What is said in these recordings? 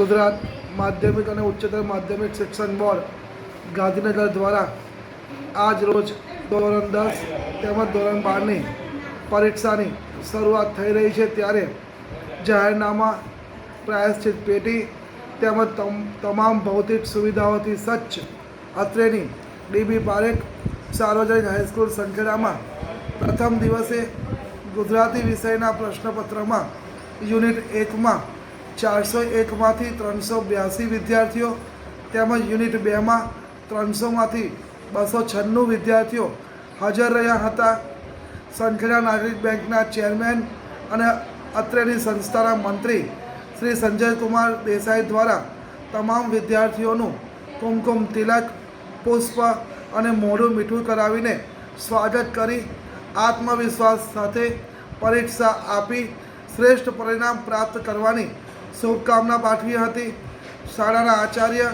ગુજરાત માધ્યમિક અને ઉચ્ચતર માધ્યમિક શિક્ષણ બોર્ડ ગાંધીનગર દ્વારા આજ રોજ ધોરણ દસ તેમજ ધોરણ બારની પરીક્ષાની શરૂઆત થઈ રહી છે. ત્યારે જાહેરનામા, પ્રાયશ્ચિત પેટી તેમજ તમ- તમામ ભૌતિક સુવિધાઓથી સજ્જ અત્રેની ડીબી પારેખ સાર્વજનિક હાઈસ્કૂલ સંખેડામાં પ્રથમ દિવસે ગુજરાતી વિષયના પ્રશ્નપત્રમાં યુનિટ એકમાં ચારસો એકમાંથી ત્રણસો બ્યાસી વિદ્યાર્થીઓ તેમજ યુનિટ બેમાં ત્રણસોમાંથી બસો છન્નું વિદ્યાર્થીઓ હાજર રહ્યા હતા. સંખેડા નાગરિક બેંકના ચેરમેન અને અત્રેની સંસ્થાના મંત્રી શ્રી સંજય કુમાર દેસાઈ દ્વારા તમામ વિદ્યાર્થીઓનું કુમકુમ તિલક, પુષ્પ અને મોઢું મીઠું કરાવીને સ્વાગત કરી આત્મવિશ્વાસ સાથે પરીક્ષા આપી શ્રેષ્ઠ પરિણામ પ્રાપ્ત કરવાની શુભકામના પાઠવી હતી. શાળાના આચાર્ય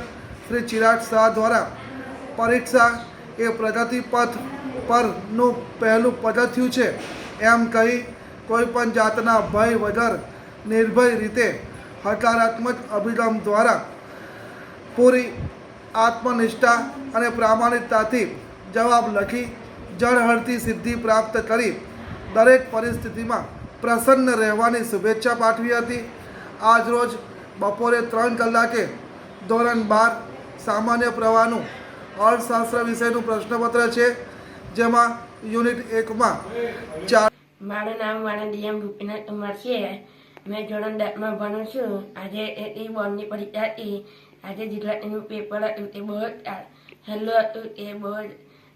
શ્રી ચિરાગ શાહ દ્વારા પરીક્ષા એ પ્રગતિ પથ પરનું પહેલું પગથિયું છે. એમ કહી કોઈપણ જાતના ભય વગર નિર્ભય રીતે હકારાત્મક અભિગમ દ્વારા પૂરી આત્મનિષ્ઠા અને પ્રામાણિકતાથી જવાબ લખી જળહળતી સિદ્ધિ પ્રાપ્ત કરી દરેક પરિસ્થિતિમાં પ્રસન્ન રહેવાની શુભેચ્છા પાઠવી હતી. આજરોજ બપોરે ત્રણ કલાકે ધોરણ બાર સામાન્ય પ્રવાહનું અર્થશાસ્ત્ર વિષયનું પ્રશ્નપત્ર છે જેમાં યુનિટ એકમાં ચાર મારું નામ મારા ડીએમ રૂપીનાથ કુમાર છે. મેં ધોરણ દસમાં ભણું છું. આજે એ એ બોર્ડની પરીક્ષા હતી. આજે ગુજરાતીનું પેપર હતું. તે બહુ સહેલું હતું. તે બહુ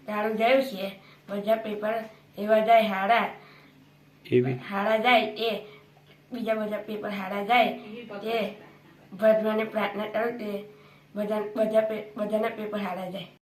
સારું ગયું છે. બધા પેપર એવા જાય હારા હારા જાય તે બીજા બધા પેપર હારા જાય તે ભગવાને પ્રાર્થના કરો કે બધા બધા બધાના પેપર હારા જાય.